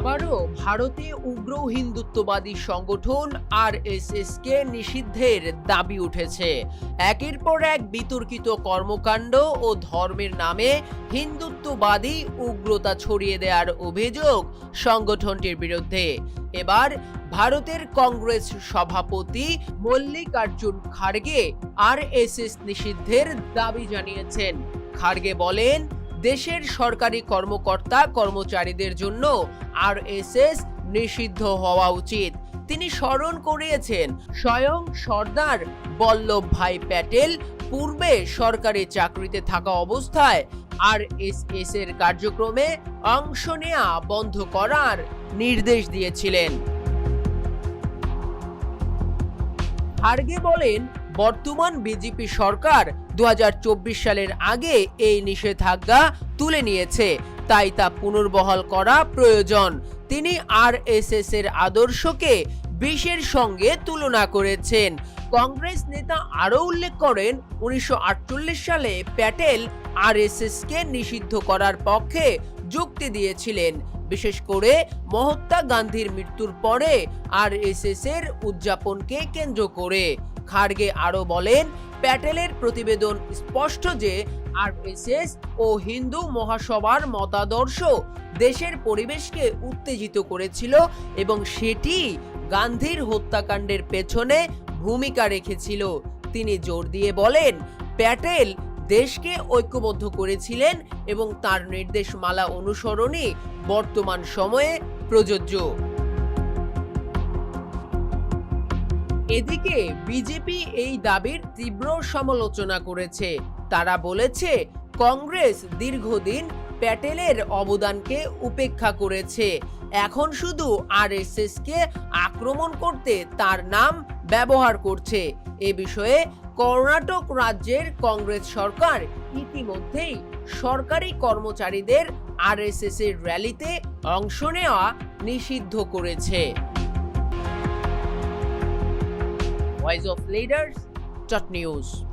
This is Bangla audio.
আবারও ভারতে উগ্র হিন্দুত্ববাদী সংগঠন আর কে নিষিদ্ধের দাবি উঠেছে। একের পর এক বিতর্কিত কর্মকাণ্ড ও ধর্মের নামে হিন্দুত্ববাদী উগ্রতা ছড়িয়ে দেওয়ার অভিযোগ সংগঠনটির বিরুদ্ধে। এবার ভারতের কংগ্রেস সভাপতি মল্লিকার্জুন খাড়গে আর এস নিষিদ্ধের দাবি জানিয়েছেন। খাড়গে বলেন দেশের সরকারি কর্মকর্তা কর্মচারীদের জন্য আর নিষিদ্ধ হওয়া উচিত। তিনি স্মরণ করিয়েছেন, স্বয়ং সর্দার বল্লভ ভাই প্যাটেল পূর্বে সরকারি চাকরিতে থাকা অবস্থায় আর এস এর কার্যক্রমে অংশ নেয়া বন্ধ করার নির্দেশ দিয়েছিলেন। খার্গে বলেন বর্তমান বিজেপি সরকার দু হাজার চব্বিশ সালের আগে এই নিষেধাজ্ঞা তুলে নিয়েছে। তাই তা পুনর্বহাল করা প্রয়োজন। তিনি আর এর আদর্শকে বিশের সঙ্গে তুলনা করেছেন। কংগ্রেস নেতা আরও উল্লেখ করেন, উনিশশো আটচল্লিশ সালে প্যাটেল আর কে নিষিদ্ধ করার পক্ষে যুক্তি দিয়েছিলেন। বিশেষ করে মহাত্মা গান্ধীর মৃত্যুর পরে আর এর উদযাপনকে কেন্দ্র করে। খাড়গে আরও বলেন, প্যাটেলের প্রতিবেদন স্পষ্ট যে আরএসএস ও হিন্দু মহাসভার মতাদর্শ দেশের পরিবেশকে উত্তেজিত করেছিল এবং সেটি গান্ধীর হত্যাকাণ্ডের পেছনে ভূমিকা রেখেছিল। তিনি জোর দিয়ে বলেন, প্যাটেল দেশকে ঐক্যবদ্ধ করেছিলেন এবং তার নির্দেশমালা অনুসরণই বর্তমান সময়ে প্রযোজ্য। এদিকে বিজেপি এই দাবির তীব্র সমালোচনা করেছে। তারা বলেছে, কংগ্রেস দীর্ঘদিন প্যাটেলের অবদানকে উপেক্ষা করেছে। এখন শুধু আরএসএস কে আক্রমণ করতে তার নাম ব্যবহার করছে। এ বিষয়ে কর্ণাটক রাজ্যের কংগ্রেস সরকার ইতিমধ্যেই সরকারি কর্মচারীদের আরএসএস এর র্যালিতে অংশ নেওয়া নিষিদ্ধ করেছে। Voice of Leaders. Dot News.